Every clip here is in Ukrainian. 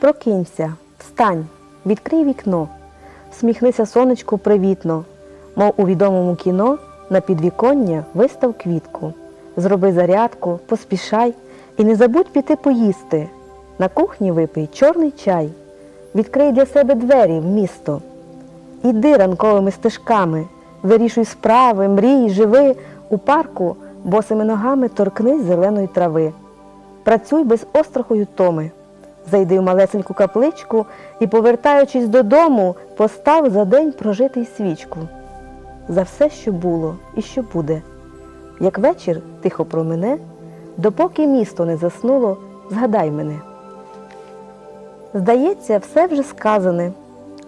Прокинься, встань, відкрий вікно, всміхнися сонечку привітно, мов у відомому кіно на підвіконня вистав квітку. Зроби зарядку, поспішай і не забудь піти поїсти. На кухні випий чорний чай, відкрий для себе двері в місто. Іди ранковими стежками, вирішуй справи, мрій, живи у парку, босими ногами торкнись зеленої трави. Працюй без остраху й утоми. Зайди в малесеньку капличку і, повертаючись додому, постав за день прожитий свічку. За все, що було і що буде. Як вечір тихо промине, допоки місто не заснуло, згадай мене. Здається, все вже сказане.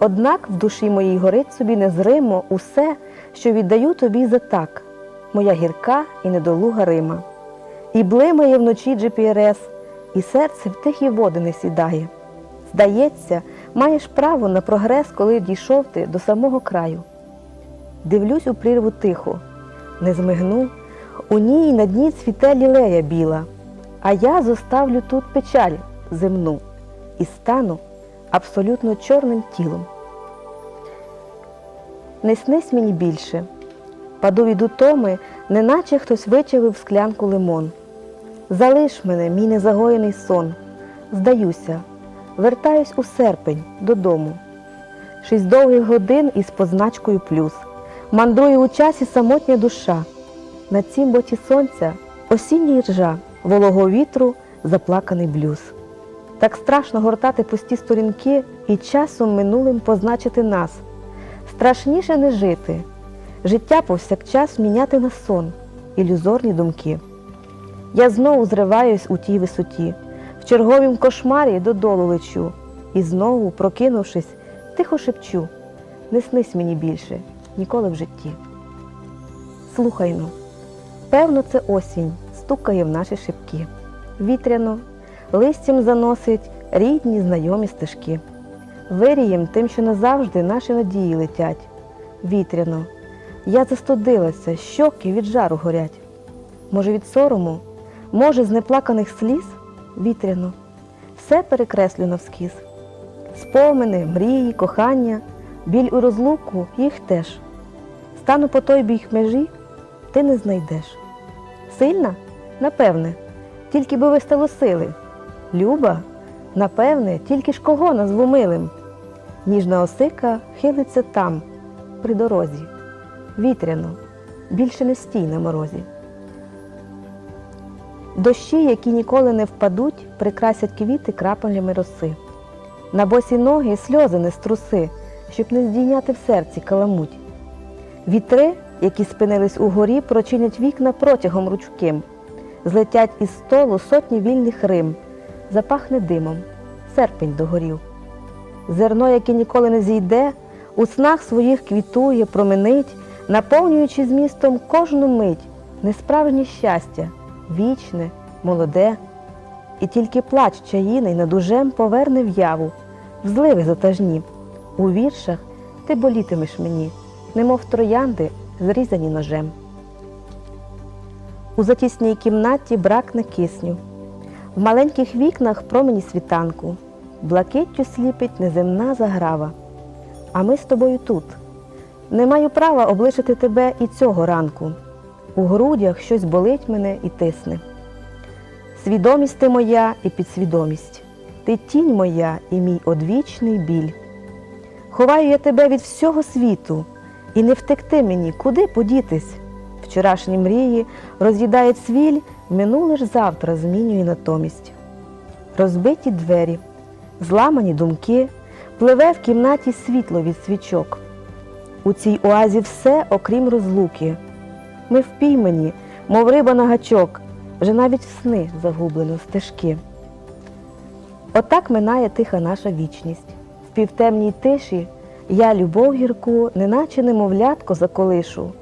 Однак в душі моїй горить собі незримо усе, що віддаю тобі за так, моя гірка і недолуга Рима. І блимає вночі GPRS, і серце в тихі води не сідає. Здається, маєш право на прогрес, коли дійшов ти до самого краю. Дивлюсь у прірву тихо, не змигну, у ній на дні цвіте лілея біла, а я зоставлю тут печаль земну і стану абсолютно чорним тілом. Не снись мені більше, паду від утоми, неначе хтось вичавив склянку лимон. Залиш мене, мій незагоєний сон, здаюся, вертаюсь у серпень додому. Шість довгих годин із позначкою плюс. Мандрує у часі самотня душа. На цім боці сонця осінній ржа, волого вітру, заплаканий блюз. Так страшно гортати пусті сторінки і часом минулим позначити нас. Страшніше не жити, життя повсякчас міняти на сон, ілюзорні думки. Я знову зриваюсь у тій висоті, в черговім кошмарі додолу лечу, і знову, прокинувшись, тихо шепчу не снись мені більше, ніколи в житті. Слухайно, певно, це осінь стукає в наші шибки. Вітряно, листям заносить рідні знайомі стежки. Вирієм тим, що назавжди наші надії летять. Вітряно, я застудилася, щоки від жару горять. Може, від сорому, може, з неплаканих сліз вітряно, все перекреслю навскіз. Спомини, мрії, кохання, біль у розлуку їх теж. Стану по той бік межі, ти не знайдеш. Сильна? Напевне, тільки би вистало сили. Люба? Напевне, тільки ж кого назву милим. Ніжна осика хилиться там, при дорозі. Вітряно, більше не стій на морозі. Дощі, які ніколи не впадуть, прикрасять квіти краплями роси. На босі ноги сльози не струси, щоб не здійняти в серці каламуть. Вітри, які спинились угорі, прочинять вікна протягом ручким. Злетять із столу сотні вільних рим, запахне димом, серпень догорів. Зерно, яке ніколи не зійде, у снах своїх квітує, променить, наповнюючи змістом кожну мить, несправжнє щастя, вічне, молоде. І тільки плач чаїний над ужем поверне в'яву, в зливи затажні. У віршах ти болітимеш мені, немов троянди, зрізані ножем. У затісній кімнаті бракне кисню. В маленьких вікнах промені світанку, блакиттю сліпить неземна заграва. А ми з тобою тут. Не маю права облишити тебе і цього ранку. У грудях щось болить мене і тисне. Свідомість ти моя і підсвідомість, ти тінь моя і мій одвічний біль. Ховаю я тебе від всього світу, і не втекти мені, куди подітись. Вчорашні мрії роз'їдає цвіль, минуле ж завтра змінює натомість. Розбиті двері, зламані думки, пливе в кімнаті світло від свічок. У цій оазі все, окрім розлуки. Ми впіймані, мов риба на гачок, вже навіть в сни загублено стежки. Отак минає тиха наша вічність. В півтемній тиші я любов гірку, неначе немовлятко заколишу.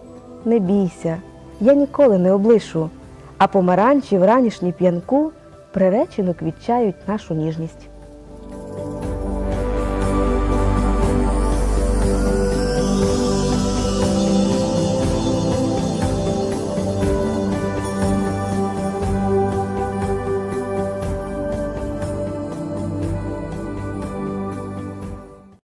Не бійся, я ніколи не облишу, а помаранчі в ранішній п'янку приречено квітчають нашу ніжність.